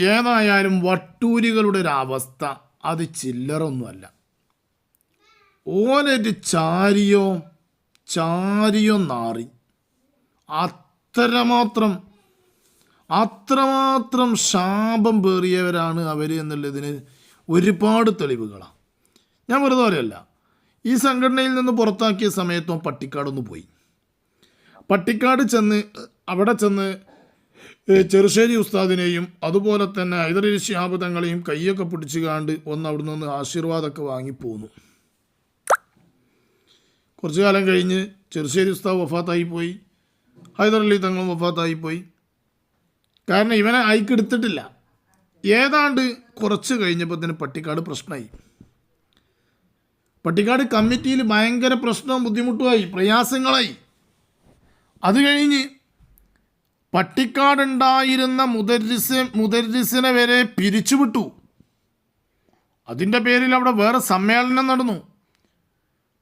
ഏതായാലും വട്ടൂരികളുടെ ഒരു അവസ്ഥ അത് ചില്ലറൊന്നുമല്ല. ഓനൊരു ചാരിയോ ചാരിയോ നാറി. അത്രമാത്രം അത്രമാത്രം ശാപം പേറിയവരാണ് അവർ എന്നുള്ളതിന് ഒരുപാട് തെളിവുകളാണ് ഞാൻ വെറുതെ പറയല്ല. ഈ സംഘടനയിൽ നിന്ന് പുറത്താക്കിയ സമയത്തും പട്ടിക്കാടൊന്ന് പോയി. പട്ടിക്കാട് ചെന്ന് അവിടെ ചെന്ന് ചെറുശ്ശേരി ഉസ്താദിനെയും അതുപോലെ തന്നെ ഹൈദരലി ശിഹാബ് കൈയൊക്കെ പിടിച്ചു കാണ്ട് ഒന്ന് അവിടെ നിന്ന് ആശീർവാദമൊക്കെ വാങ്ങിപ്പോന്നു. കുറച്ചു കാലം കഴിഞ്ഞ് ചെറുശ്ശേരി ഉസ്താദ് വഫാത്തായി പോയി. ഹൈദരലി തങ്ങളും വഫാത്തായി പോയി. കാരണം ഇവനെ അയക്കെടുത്തിട്ടില്ല ഏതാണ്ട് കുറച്ച് കഴിഞ്ഞപ്പോൾ തന്നെ പട്ടിക്കാട് പ്രശ്നമായി. പട്ടിക്കാട് കമ്മിറ്റിയിൽ ഭയങ്കര പ്രശ്നവും ബുദ്ധിമുട്ടുമായി പ്രയാസങ്ങളായി. അത് കഴിഞ്ഞ് പട്ടിക്കാടുണ്ടായിരുന്ന മുദരിസ് മുദരിസിനെ വരെ പിരിച്ചുവിട്ടു. അതിന്റെ പേരിൽ അവിടെ വേറെ സമ്മേളനം നടന്നു.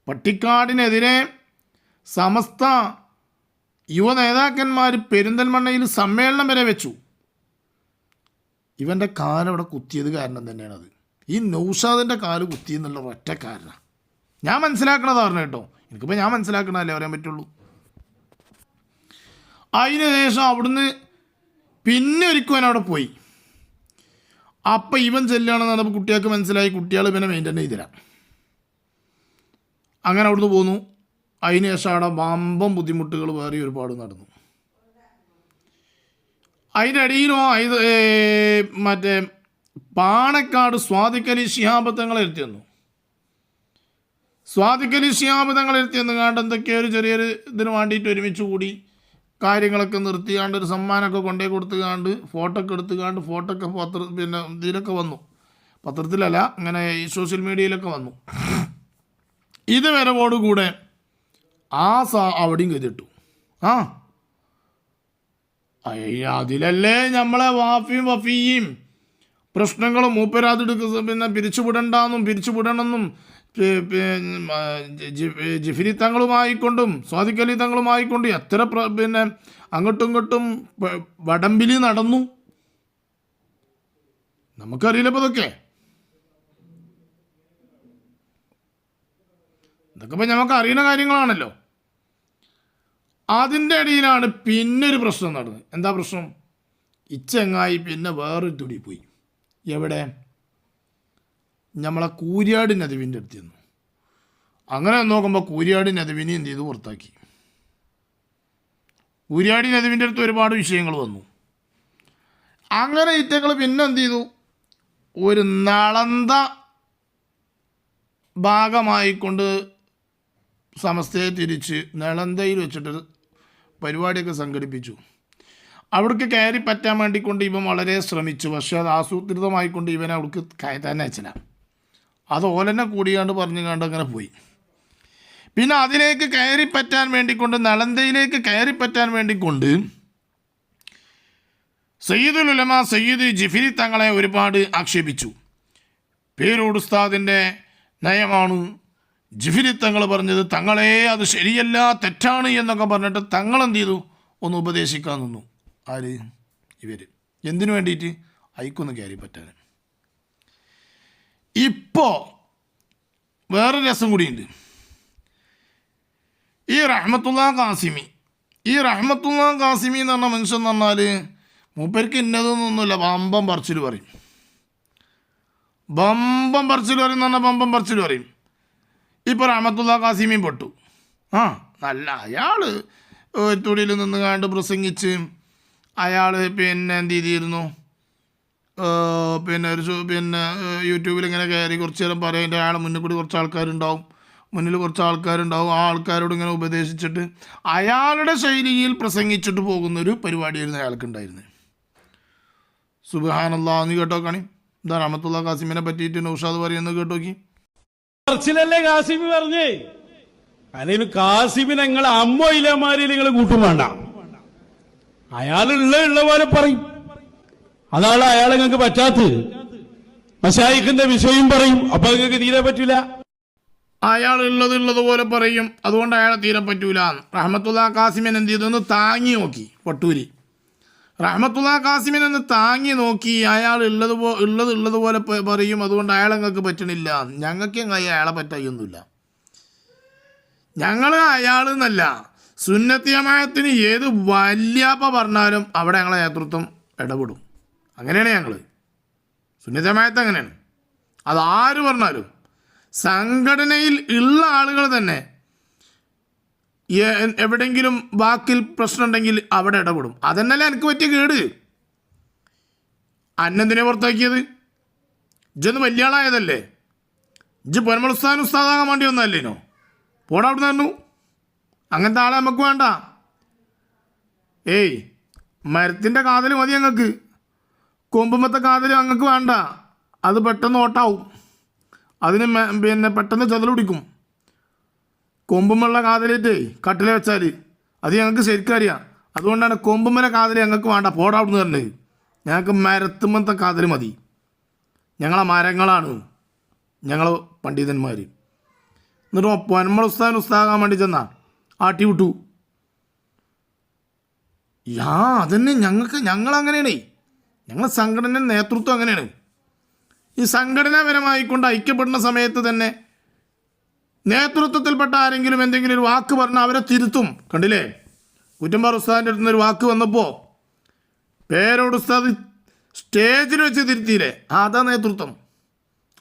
പട്ടിക്കാടിനെതിരെ സമസ്ത യുവ നേതാക്കന്മാർ പെരിന്തൽമണ്ണയിൽ സമ്മേളനം വരെ വെച്ചു. ഇവന്റെ കാലവിടെ കുത്തിയത് കാരണം തന്നെയാണത്. ഈ നൗഷാദിന്റെ കാൽ കുത്തിയെന്നുള്ള ഒറ്റ കാരണം. ഞാൻ മനസ്സിലാക്കണതാണ് കേട്ടോ. എനിക്കിപ്പോൾ ഞാൻ മനസ്സിലാക്കണതല്ലേ പറയാൻ പറ്റുള്ളൂ. അതിന് ശേഷം അവിടുന്ന് പിന്നെ ഒരിക്കലും അവിടെ പോയി. അപ്പം ഇവൻ ചെല്ലുകയാണെന്ന് പറഞ്ഞപ്പോൾ കുട്ടികൾക്ക് മനസ്സിലായി കുട്ടികൾ ഇവനെ മെയിന്റെയിൻ ചെയ്തിരാം അങ്ങനെ അവിടുന്ന് പോന്നു. അതിന് ശേഷം അവിടെ വമ്പം ബുദ്ധിമുട്ടുകൾ വേറെ ഒരുപാട് നടന്നു. അതിന്റെ ഇടയിലോ ഇത് മറ്റേ പാണക്കാട് സ്വാതിക്കലി ശിഹാബത്തങ്ങളെ എത്തി തന്നു. സ്വാതിക്കലി ശിഹാബത്തങ്ങളെ എത്തി തന്നു. കാണ്ട് എന്തൊക്കെയോ ഒരു ചെറിയൊരു ഇതിന് വേണ്ടിയിട്ട് ഒരുമിച്ച് കൂടി കാര്യങ്ങളൊക്കെ നിർത്തിയാണ്ട് ഒരു സമ്മാനമൊക്കെ കൊണ്ടേ കൊടുത്തുകാണ്ട് ഫോട്ടോ ഒക്കെ എടുത്തുകാണ്ട് ഫോട്ടോ ഒക്കെ പത്ര പിന്നെ ഇതിലൊക്കെ വന്നു. പത്രത്തിലല്ല അങ്ങനെ ഈ സോഷ്യൽ മീഡിയയിലൊക്കെ വന്നു. ഇത് വരവോടുകൂടെ ആ സാ അവിടെയും കരുതിട്ടു ആ. അതിലല്ലേ നമ്മളെ വാഫിയും വഫിയും? പ്രശ്നങ്ങളും മൂപ്പരാതെടുക്കുന്ന പിന്നെ പിരിച്ചുവിടണ്ടെന്നും പിരിച്ചുവിടണമെന്നും ജിഫിരി തങ്ങളുമായിക്കൊണ്ടും സ്വാദിഖലി തങ്ങളുമായിക്കൊണ്ടും എത്ര പിന്നെ അങ്ങോട്ടും ഇങ്ങോട്ടും വടംപിലി നടന്നു? നമുക്കറിയില്ല ഇപ്പൊ ഇതൊക്കെ. ഇതൊക്കെ ഇപ്പം നമുക്ക് അറിയുന്ന കാര്യങ്ങളാണല്ലോ. അതിന്റെ ഇടയിലാണ് പിന്നെ ഒരു പ്രശ്നം നടന്നത്. എന്താ പ്രശ്നം? ഇച്ചെങ്ങായി പിന്നെ വേറൊരു തുടി പോയി. എവിടെ? നമ്മളെ കൂരിയാട് നദുവിന്റെ അടുത്ത് ചെന്നു. അങ്ങനെ നോക്കുമ്പോൾ കൂരിയാട് നദുവിനെ എന്ത് ചെയ്തു? പുറത്താക്കി. കൂരിയാടി നദുവിന്റെ അടുത്ത് ഒരുപാട് വിഷയങ്ങൾ വന്നു. അങ്ങനെ ഇറ്റങ്ങൾ പിന്നെ എന്ത് ചെയ്തു? ഒരു നളന്ത ഭാഗമായിക്കൊണ്ട് സമസ്തയെ തിരിച്ച് നളന്തയിൽ വെച്ചിട്ടൊരു പരിപാടിയൊക്കെ സംഘടിപ്പിച്ചു. അവിടേക്ക് കയറി പറ്റാൻ വേണ്ടിക്കൊണ്ട് ഇവൻ വളരെ ശ്രമിച്ചു. പക്ഷേ അത് ആസൂത്രിതമായിക്കൊണ്ട് ഇവൻ അവിടേക്ക് കയറ്റാൻ അയച്ചില്ല അത് ഓലനെ കൂടിയാണ്ട് പറഞ്ഞു കണ്ട് അങ്ങനെ പോയി. പിന്നെ അതിലേക്ക് കയറിപ്പറ്റാൻ വേണ്ടിക്കൊണ്ട് നളന്തയിലേക്ക് കയറിപ്പറ്റാൻ വേണ്ടിക്കൊണ്ട് സയ്യിദുൽ ഉലമ സയ്യിദ് ജിഫിരി തങ്ങളെ ഒരുപാട് ആക്ഷേപിച്ചു. പേരോടുസ്താദിന്റെ നയമാണ് ജിഫിരി തങ്ങൾ പറഞ്ഞത് തങ്ങളെ അത് ശരിയല്ല തെറ്റാണ് എന്നൊക്കെ പറഞ്ഞിട്ട് തങ്ങൾ എന്ത് ചെയ്തു? ഒന്ന് ഉപദേശിക്കാൻ നിന്നു. ആര്? ഇവർ എന്തിനു വേണ്ടിയിട്ട്? അയക്കൊന്ന് കയറി പറ്റാൻ. ഇപ്പോൾ വേറെ രസം കൂടിയുണ്ട്. ഈ റഹ്മത്തുള്ള കാസിമി ഈ റഹ്മത്തുള്ള കാസിമി എന്ന് പറഞ്ഞ മനുഷ്യൻ എന്ന് പറഞ്ഞാൽ മൂപ്പർക്ക് ഇന്നതൊന്നുമില്ല ബമ്പം പറിച്ചിൽ പറയും. ബമ്പം പറിച്ചിൽ പറയും എന്ന് പറഞ്ഞാൽ ബമ്പം പറിച്ചിൽ പറയും. ഇപ്പോൾ റഹ്മത്തുള്ള കാസിമിയും പൊട്ടു. ആ നല്ല അയാൾ തുടിയിൽ നിന്ന് കണ്ട് പ്രസംഗിച്ച് അയാൾ പിന്നെ എന്ത് ചെയ്തിരുന്നു? പിന്നെ ഒരു പിന്നെ യൂട്യൂബിൽ ഇങ്ങനെ കയറി കുറച്ച് നേരം പറയും ആളെ മുന്നിൽ കൂടി കുറച്ച് ആൾക്കാരുണ്ടാവും. മുന്നിൽ കുറച്ച് ആൾക്കാരുണ്ടാവും. ആ ആൾക്കാരോട് ഇങ്ങനെ ഉപദേശിച്ചിട്ട് അയാളുടെ ശൈലിയിൽ പ്രസംഗിച്ചിട്ട് പോകുന്ന ഒരു പരിപാടിയായിരുന്നു അയാൾക്കുണ്ടായിരുന്നത്. സുബഹാനല്ലാ എന്ന് കേട്ടോ കാണി. എന്താ റഹമത്തുള്ള കാസിമിനെ പറ്റിയിട്ട് നൗഷാദ് പറയുന്നത് കേട്ടോക്കി ചർച്ചിലല്ലേ കാസിമി പറഞ്ഞേ? അല്ലെങ്കിൽ കാസിമി നിങ്ങൾ അമ്മയിലമാരി നിങ്ങൾ കൂട്ടും വേണ്ട. അയാൾ ഉള്ള ഉള്ള പോലെ പറയും. അതാണ് അയാൾ നിങ്ങൾക്ക് പറ്റാത്തത്. മശായിക്കിന്റെ വിഷയം പറയും അപ്പൊ നിങ്ങൾക്ക് തീരെ പറ്റില്ല അയാൾ ഉള്ളത് ഉള്ളതുപോലെ പറയും അതുകൊണ്ട് അയാളെ തീരെ പറ്റൂല. റഹമത്തുല്ലാ കാസിമൻ എന്ത് ചെയ്തു? ഒന്ന് താങ്ങി നോക്കി വട്ടൂരി. റഹ്മത്തുള്ള കാസിമൻ ഒന്ന് താങ്ങി നോക്കി അയാൾ ഉള്ളത് ഉള്ളത് ഉള്ളതുപോലെ പറയും അതുകൊണ്ട് അയാൾ ഞങ്ങൾക്ക് പറ്റണില്ല ഞങ്ങൾക്ക് അയാളെ പറ്റൊന്നുമില്ല ഞങ്ങൾ അയാൾ എന്നല്ല സുന്നത്തിയമായത്തിന് ഏത് വല്യാപ്പ പറഞ്ഞാലും അവിടെ ഞങ്ങളെ നേതൃത്വം ഇടപെടും. അങ്ങനെയാണ് ഞങ്ങൾ സുന്നിതമായത് അങ്ങനെയാണ്. അത് ആര് പറഞ്ഞാലും സംഘടനയിൽ ഉള്ള ആളുകൾ തന്നെ എവിടെയെങ്കിലും വാക്കിൽ പ്രശ്നമുണ്ടെങ്കിൽ അവിടെ ഇടപെടും. അതന്നല്ലേ എനിക്ക് പറ്റിയ കേട്. അന്നെന്തിനെ പുറത്താക്കിയത്? ഇജ്ജൊന്ന് വലിയ ആളായതല്ലേ? ഇജ്ജ് പൊന്മൾ ഉസ്താദ് ഉസ്താദാകാൻ വേണ്ടി വന്നല്ലേനോ പോടാ അവിടെ നിന്നു അങ്ങനത്തെ ആളെ നമുക്ക് വേണ്ട. ഏയ് മരത്തിന്റെ കാതൽ മതി ഞങ്ങൾക്ക്. കൊമ്പുമത്തെ കാതൽ അങ്ങക്ക് വേണ്ട. അത് പെട്ടെന്ന് ഓട്ടാവും. അതിന് പിന്നെ പെട്ടെന്ന് ചതലുടിക്കും കൊമ്പുമുള്ള കാതലേറ്റേ കട്ടില വെച്ചാൽ അത് ഞങ്ങൾക്ക് ശരിക്കറിയാം അതുകൊണ്ടാണ് കൊമ്പുമല കാതൽ ഞങ്ങൾക്ക് വേണ്ട. പോടാവിടുന്ന് തന്നെ ഞങ്ങൾക്ക് മരത്തുമത്തെ കാതൽ മതി. ഞങ്ങളെ മരങ്ങളാണ്. ഞങ്ങൾ പണ്ഡിതന്മാർ എന്നിട്ട് പൊന്മൾ ഉസ്താൻ ഉസ്താകാൻ വേണ്ടി ചെന്ന. ആട്ടി വിട്ടു യാ അതന്നെ ഞങ്ങൾക്ക് ഞങ്ങൾ അങ്ങനെയാണേ ഞങ്ങളെ സംഘടന നേതൃത്വം അങ്ങനെയാണ്. ഈ സംഘടനാപരമായിക്കൊണ്ട് ഐക്യപ്പെടുന്ന സമയത്ത് തന്നെ നേതൃത്വത്തിൽപ്പെട്ട ആരെങ്കിലും എന്തെങ്കിലും ഒരു വാക്ക് പറഞ്ഞാൽ അവരെ തിരുത്തും. കണ്ടില്ലേ? കുറ്റമ്പാർ ഉസ്താദിന്റെ അടുത്ത് ഒരു വാക്ക് വന്നപ്പോൾ പേരോട് ഉസ്താദ് സ്റ്റേജിൽ വെച്ച് തിരുത്തിയില്ലേ? അതാ നേതൃത്വം.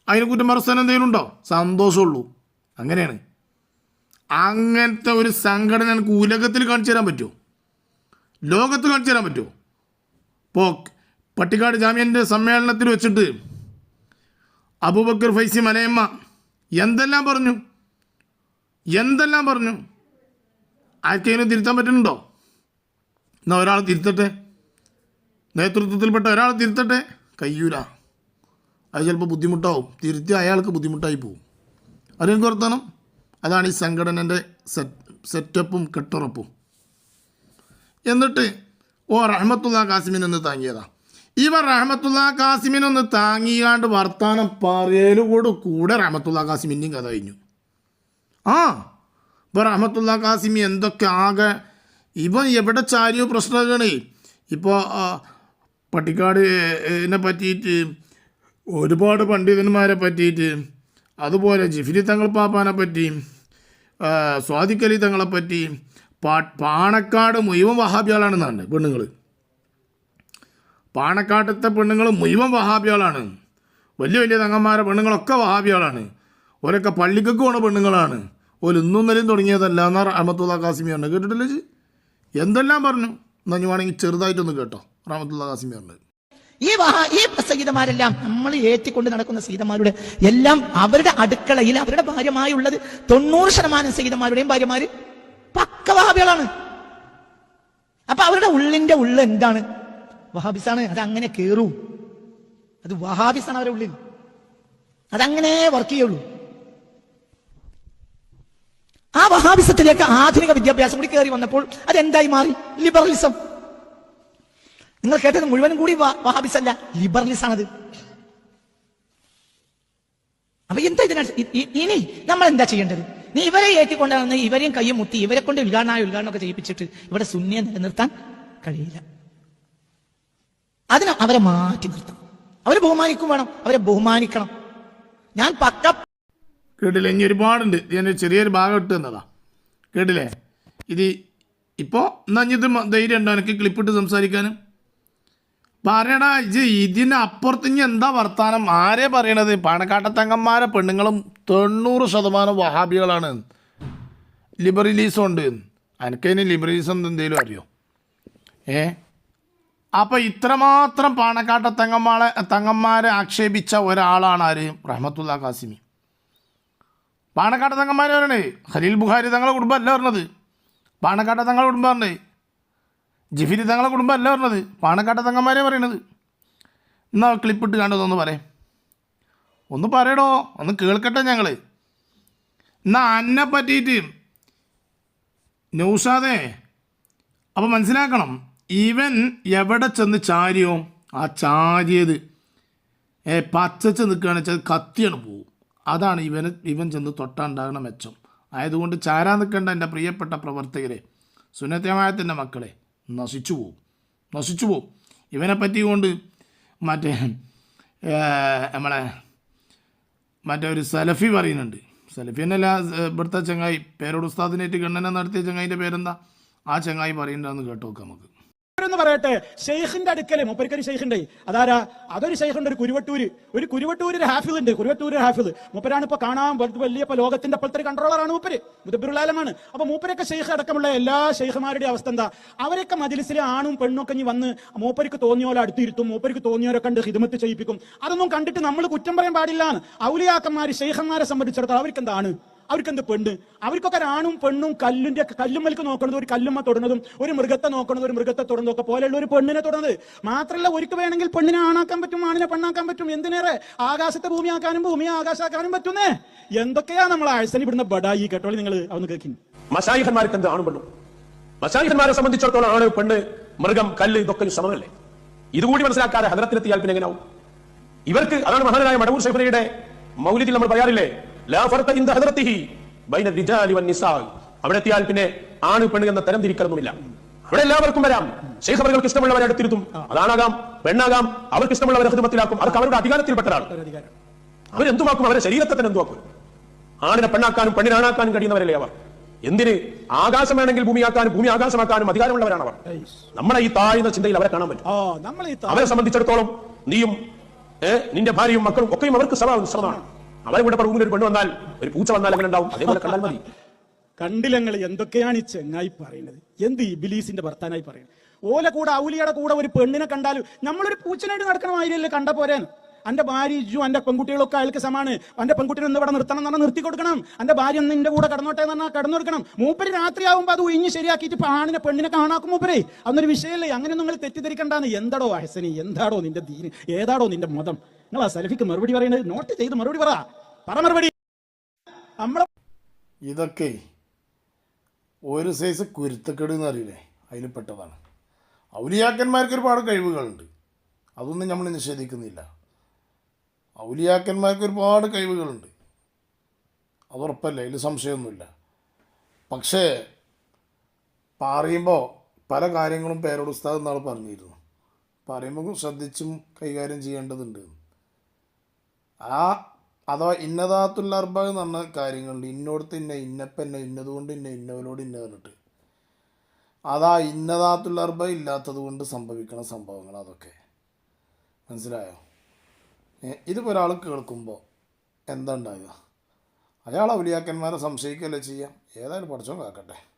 അതിന് കുറ്റമ്പാർ ഉസ്താൻ എന്തെങ്കിലും ഉണ്ടോ? സന്തോഷമുള്ളൂ. അങ്ങനെയാണ്. അങ്ങനത്തെ ഒരു സംഘടന എനിക്ക് ഉലകത്തിൽ കാണിച്ചു തരാൻ പറ്റുമോ? ലോകത്ത് കാണിച്ചു തരാൻ പറ്റുമോ? ഇപ്പോൾ പട്ടിക്കാട് ജാമ്യന്റെ സമ്മേളനത്തിൽ വെച്ചിട്ട് അബൂബക്കർ ഫൈസി മലയമ്മ എന്തെല്ലാം പറഞ്ഞു? എന്തെല്ലാം പറഞ്ഞു? ആർക്കെങ്കിലും തിരുത്താൻ പറ്റുന്നുണ്ടോ? എന്നാൽ ഒരാൾ തിരുത്തട്ടെ. നേതൃത്വത്തിൽപ്പെട്ട ഒരാൾ തിരുത്തട്ടെ. കയ്യൂല. അത് ചിലപ്പോൾ ബുദ്ധിമുട്ടാവും. തിരുത്തി അയാൾക്ക് ബുദ്ധിമുട്ടായി പോവും. അതിനെനിക്ക് വർത്തമാനം അതാണ് ഈ സംഘടനന്റെ സെറ്റ് സെറ്റപ്പും കെട്ടുറപ്പും. എന്നിട്ട് ഓ റഹ്മത്തുള്ള കാസിമിനൊന്ന് താങ്ങിയതാ. ഇവർ റഹമത്തുള്ള കാസിമിനൊന്ന് താങ്ങിയാണ്ട് വർത്താനം പറയലുകൂടെ കൂടെ റഹമത്തുള്ള കാസിമിന്റെയും കഥ കഴിഞ്ഞു. ആ ഇപ്പോൾ റഹമത്തുള്ള കാസിമി എന്തൊക്കെ ആകെ ഇവൻ എവിടെ ചാരിയോ പ്രശ്നമാണ് ഇപ്പോൾ പട്ടിക്കാട് നെ പറ്റിയിട്ട് ഒരുപാട് പണ്ഡിതന്മാരെ പറ്റിയിട്ട് അതുപോലെ ജിഫിലി തങ്ങൾ പാപ്പാനെ പറ്റി സ്വാദിക്കലി തങ്ങളെ പറ്റി പാണക്കാട് മുഴുവൻ വഹാബികളാണെന്നാണ് പെണ്ണുങ്ങൾ പാണക്കാട്ടത്തെ പെണ്ണുങ്ങൾ മുഴുവൻ വഹാബികളാണ്. വലിയ വലിയ തങ്ങന്മാരെ പെണ്ണുങ്ങളൊക്കെ വഹാബികളാണ്. ഓരൊക്കെ പള്ളിക്കൊക്കെ പോണ പെണ്ണുങ്ങളാണ്. ഓൽ ഇന്നും നിലയും തുടങ്ങിയതല്ല എന്നാ റഹമത്തുള്ള കാസിമി പറഞ്ഞു കേട്ടിട്ടില്ലേ എന്തെല്ലാം പറഞ്ഞു? എന്നാ ഞാൻ വേണമെങ്കിൽ ചെറുതായിട്ടൊന്ന് കേട്ടോ. റഹമത്തുള്ള കാസിമി പറഞ്ഞത്. ഈ വഹ ഈ സീതമാരെല്ലാം നമ്മൾ ഏറ്റിക്കൊണ്ട് നടക്കുന്ന സീതമാരുടെ എല്ലാം അവരുടെ അടുക്കളയിൽ അവരുടെ ഭാര്യമായുള്ളത് തൊണ്ണൂറ് ശതമാനം സീതമാരുടെയും ഭാര്യമാര് പക്ക വഹാബികളാണ്. അപ്പൊ അവരുടെ ഉള്ളിന്റെ ഉള്ള് എന്താണ്? വഹാബിസാണ്. അത് അങ്ങനെ കേറൂ. അത് വഹാബിസാണ് അവരുടെ ഉള്ളിൽ. അതങ്ങനെ വർക്ക് ചെയ്യുള്ളൂ. ആ വഹാബിസത്തിലേക്ക് ആധുനിക വിദ്യാഭ്യാസം കൂടി കയറി വന്നപ്പോൾ അത് എന്തായി മാറി? ലിബറലിസം നിങ്ങൾ കേട്ടത് മുഴുവനും കൂടി വഹാബിസ് അല്ല ലിബറലിസ് ആണത് അപ്പൊ എന്താ ഇതിനകത്ത് ഇ- ഇ- ഇനി നമ്മൾ എന്താ ചെയ്യേണ്ടത്? നീ ഇവരെ ഏറ്റിക്കൊണ്ടാണെന്ന് ഇവരെയും കയ്യും മുത്തി ഇവരെ കൊണ്ട് ഉദ്ഘാടനമായ ഉദ്ഘാടനമൊക്കെ ചെയ്യിപ്പിച്ചിട്ട് ഇവിടെ ശൂന്യം നിലനിർത്താൻ കഴിയില്ല. അതിന് അവരെ മാറ്റി നിർത്തണം. അവരെ ബഹുമാനിക്കും വേണം. അവരെ ബഹുമാനിക്കണം. ഞാൻ പക്ക കേട്ടില്ലേ? ഇനി ഒരുപാടുണ്ട്. ഞാൻ ചെറിയൊരു ഭാഗം ഇട്ട് തന്നതാ. കേട്ടില്ലേ? ഇത് ഇപ്പോൾ എന്നാ ഇത് ധൈര്യം ഉണ്ടോ? എനിക്ക് ക്ലിപ്പിട്ട് സംസാരിക്കാനും. പറയടാ ഇത് ഇതിനപ്പുറത്ത് ഇനി എന്താ വർത്താനം? ആരെ പറയണത്? പാണക്കാട്ടത്തങ്ങന്മാരെ പെണ്ണുങ്ങളും തൊണ്ണൂറ് ശതമാനം വഹാബികളാണ്. ലിബറലീസം ഉണ്ട്. എനിക്കതിന് ലിബറലീസം എന്തെങ്കിലും അറിയോ? ഏ? അപ്പോൾ ഇത്രമാത്രം പാണക്കാട്ട തങ്ങന്മാളെ തങ്ങന്മാരെ ആക്ഷേപിച്ച ഒരാളാണ് ആര്? റഹ്മത്തുള്ള കാസിമി പാണക്കാട്ട തങ്ങന്മാർ പറയണേ ഖലീൽ ബുഖാരി തങ്ങളെ കുടുംബം അല്ല പറഞ്ഞത്. പാണക്കാട്ട തങ്ങളെ കുടുംബം പറഞ്ഞേ. ജിഫിരി തങ്ങളെ കുടുംബം അല്ല പറഞ്ഞത്. പാണക്കാട്ട തങ്ങന്മാരെ പറയണത്. എന്നാ ക്ലിപ്പിട്ട് കണ്ടതൊന്ന് പറയേ. ഒന്ന് പറയണോ ഒന്ന് കേൾക്കട്ടെ ഞങ്ങൾ എന്നാ അന്നെ പറ്റിയിട്ട്. നൗഷാദേ അപ്പം മനസ്സിലാക്കണം. ഇവൻ എവിടെ ചെന്ന് ചാരിയോ? ആ ചാരിയത്. ഏ പച്ചച്ച് നിൽക്കുകയാണെന്ന് വെച്ചാൽ കത്തിയാണ് പോവും. അതാണ് ഇവന് ഇവൻ ചെന്ന് തൊട്ടാണ്ടാകണ മെച്ചം. ആയതുകൊണ്ട് ചാരാൻ നിൽക്കേണ്ട എന്റെ പ്രിയപ്പെട്ട പ്രവർത്തകരെ സുനത്യമായത്തിന്റെ മക്കളെ നശിച്ചു പോവും. നശിച്ചു പോവും. ഇവനെ പറ്റിക്കൊണ്ട് മറ്റേ നമ്മളെ മറ്റേ ഒരു സലഫി പറയുന്നുണ്ട്. സലഫി എന്നല്ല ഇവിടുത്തെ ചങ്ങായി പേരോട് ഉസ്താദിനേറ്റ് ഗണ്ണന നടത്തിയ ചങ്ങായിന്റെ പേരെന്താ? ആ ചങ്ങായി പറയുന്നുണ്ടെന്ന് കേട്ടു നോക്കാം നമുക്ക്. എന്ന് പറയട്ടെ ഷെയ്ഖിന്റെ അടുക്കലേ. മൂപ്പരിക്കൊരു ഷെയ്ഖുണ്ട് അതാരാ? അതൊരു ഷെയ്ഖുണ്ട് ഒരു കുരുവട്ടൂര്. ഒരു കുരുവട്ടൂര് ഹാഫിൽ ഉണ്ട് കുരുവട്ടൂര് ഹാഫിൽ മൂപ്പരാണ് ഇപ്പൊ കാണാൻ വലിയ ലോകത്തിന്റെ അപ്പോഴത്തെ കൺട്രോളറാണ് മൂപ്പര്. മുദബിറുലാലമാണ് അപ്പൊ മൂപ്പരൊക്കെ ഷെയ്ഖ് അടക്കമുള്ള എല്ലാ ഷെയ്ഖുമാരുടെ അവസ്ഥ എന്താ? അവരൊക്കെ മജിലിസിലെ ആണും പെണ്ണും ഒക്കെ ഇനി വന്ന് മൂപ്പർക്ക് തോന്നിയോലെ അടുത്തിരുത്തും മൂപ്പർക്ക് തോന്നിയോരൊക്കെ കണ്ട് ഹിദമത്ത് ചെയ്യിപ്പിക്കും. അതൊന്നും കണ്ടിട്ട് നമ്മൾ കുറ്റം പറയാൻ പാടില്ലാന്ന് ഔലിയാക്കന്മാര് ഷെയ്ഖന്മാരെ സംബന്ധിച്ചിടത്തോളം അവർക്ക് എന്താണ്? അവർക്ക് എന്ത് പെണ്ണ്? അവർക്കൊക്കെ ആണും പെണ്ണും കല്ലിന്റെ കല്ലുമ്മൽക്ക് നോക്കണത് ഒരു കല്ലുമ്മ തൊടുന്നതും ഒരു മൃഗത്തെ നോക്കണത് ഒരു മൃഗത്തെ തൊടുന്നതും ഒക്കെ പോലെയുള്ള ഒരു പെണ്ണിനെ തൊടുന്നത്. മാത്രമല്ല ഒരുക്ക് വേണമെങ്കിൽ പെണ്ണിനെ ആണാക്കാൻ പറ്റും ആണിനെ പെണ്ണാക്കാൻ പറ്റും. എന്തിനേറെ? ആകാശത്തെ ഭൂമിയാക്കാനും ഭൂമിയെ ആകാശാക്കാനും പറ്റുന്നേ. എന്തൊക്കെയാ നമ്മൾ ആഴ്സനി ഇവിടുന്ന് ബഡായി കേട്ടോളി നിങ്ങൾ അവന്ന് കേൾക്കുന്നു മസായിഹന്മാർക്ക് എന്ത് ആണും പെണ്ണും? മസായിഹന്മാരെ സംബന്ധിച്ചിടത്തോളം ആണ് പെണ്ണ് മൃഗം കല്ല് ഇതൊക്കെ സമമല്ലേ ഇതുകൂടി മനസ്സിലാക്കാതെ ഹദ്രത്തിലെത്തിയാൽ പിന്നെ എങ്ങനെയാവും ഇവർക്ക് അതാണ് മഹാനായ മടവൂർ ഷെഫ്രിയുടെ മൗലിത്തിൽ നമ്മൾ പറയാറില്ലേ? ലാ ഫർഖ ഇൻദ ഹദറത്തിഹി ബൈന റിജാലി വൻ നിസാ. അവിടെ എത്തിയാൽ പിന്നെ ആണ് പെണ്ണ് എന്ന തരം തിരിക്കലൊന്നുമില്ല. അവിടെ എല്ലാവർക്കും വരാം. ഷെയ്ഖ് അവർക്ക് ഇഷ്ടമുള്ളവരെ അടുത്തിരുത്തും. അതാണാകാം പെണ്ണാകാം അവർക്ക് ഇഷ്ടമുള്ളവരെ ഹൃദമത്തിലാക്കും അവർക്ക് അവരുടെ അധികാരത്തിൽപ്പെട്ടതാണ് അവരെന്തുമാക്കും അവരെ ശരീരത്തെ തന്നെ എന്തുമാക്കും ആണിനെ പെണ്ണാക്കാനും പെണ്ണിനെ ആണാക്കാനും കഴിയുന്നവരല്ലേ അവർ? എന്തിന്? ആകാശം വേണമെങ്കിൽ ഭൂമിയാക്കാനും ഭൂമി ആകാശമാക്കാനും അധികാരമുള്ളവരാണ് അവർ. നമ്മളെ ഈ താഴ്ന്ന ചിന്തയിൽ അവരെ കാണാൻ പറ്റും. അവരെ സംബന്ധിച്ചിടത്തോളം നീയും നിന്റെ ഭാര്യയും മക്കളും ഒക്കെയും അവർക്ക് സമാ സമമാണ് അവരെ കൂടെ റൂമിൽ ഒരു പെണ്ണ് വന്നാൽ ഒരു പൂച്ച വന്നാൽ അങ്ങനെ ഉണ്ടാവും? അതേപോലെ കണ്ടാൽ മതി. കണ്ടില്ലങ്ങൾ എന്തൊക്കെയാണ് ഈ ചെങ്ങായി പറയുന്നത്? എന്ത് ഇബിലീസിന്റെ ഭർത്താനായി പറയുന്നത്? ഓല കൂടെ ഔലിയുടെ കൂടെ ഒരു പെണ്ണിനെ കണ്ടാലും നമ്മളൊരു പൂച്ചനായിട്ട് നടക്കണ മാതിരിയല്ലേ കണ്ട പോരാൻ? എന്റെ ഭാര്യ ഇജു എന്റെ പെൺകുട്ടികളൊക്കെ അയാൾക്ക് സമാണ്. എന്റെ പെൺകുട്ടിനെ ഒന്ന് ഇവിടെ നിർത്തണം എന്ന് പറഞ്ഞാൽ നിർത്തി കൊടുക്കണം. എന്റെ ഭാര്യ ഒന്ന് നിന്റെ കൂടെ കടന്നോട്ടെ എന്ന് പറഞ്ഞാൽ കടന്നു കൊടുക്കണം. മൂപ്പര് രാത്രിയാവുമ്പോൾ അത് ഒഴിഞ്ഞ് ശരിയാക്കിയിട്ട് ഇപ്പൊ ആണിനെ പെണ്ണിനെ കാണാക്കും മൂപ്പരെ. അന്നൊരു വിഷയമല്ലേ അങ്ങനെ നിങ്ങൾ തെറ്റിദ്ധരിക്കണ്ടാന്ന്. എന്താടോ അഹസനി? എന്താടോ നിന്റെ ദീന്? ഏതാടോ നിന്റെ മതം? നിങ്ങൾ ആ സെൽഫിക്ക് മറുപടി പറയുന്നത്? നോട്ട് ചെയ്ത് മറുപടി പറ. പറ മറുപടി. നമ്മളെ ഇതൊക്കെ ഒരു സൈസ് കുരുത്തക്കേട് എന്ന് അറിയില്ലേ അതിൽ പെട്ടതാണ്. ഔലിയാക്കന്മാർക്ക് ഒരുപാട് കഴിവുകളുണ്ട്. അതൊന്നും നമ്മൾ നിഷേധിക്കുന്നില്ല. ഔലിയാക്കന്മാർക്ക് ഒരുപാട് കഴിവുകളുണ്ട്. അത് ഉറപ്പല്ലേ അതിൽ സംശയമൊന്നുമില്ല. പക്ഷേ പറയുമ്പോൾ പല കാര്യങ്ങളും പേരോട് ഉസ്താദ് എന്നാൾ പറഞ്ഞിരുന്നു. പറയുമ്പോൾ ശ്രദ്ധിച്ചും കൈകാര്യം ചെയ്യേണ്ടതുണ്ട്. ആ അഥവാ ഇന്നതാത്തുള്ള അർബ എന്ന് പറഞ്ഞ കാര്യങ്ങളുണ്ട്. ഇന്നോടത്ത് ഇന്ന ഇന്നപ്പന്നെ ഇന്നതുകൊണ്ട് ഇന്ന ഇന്നവനോട് ഇന്ന പറഞ്ഞിട്ട്. അതാ ഇന്നതാത്തുള്ള അർബ ഇല്ലാത്തത് കൊണ്ട് സംഭവിക്കണ സംഭവങ്ങൾ അതൊക്കെ. മനസ്സിലായോ? ഇതിപ്പോൾ ഒരാൾ കേൾക്കുമ്പോൾ എന്താ ഉണ്ടാകുക അയാൾ ഔലിയാക്കന്മാരെ സംശയിക്കുകയല്ലേ ചെയ്യാം? ഏതായാലും പഠിച്ചോ കാക്കട്ടെ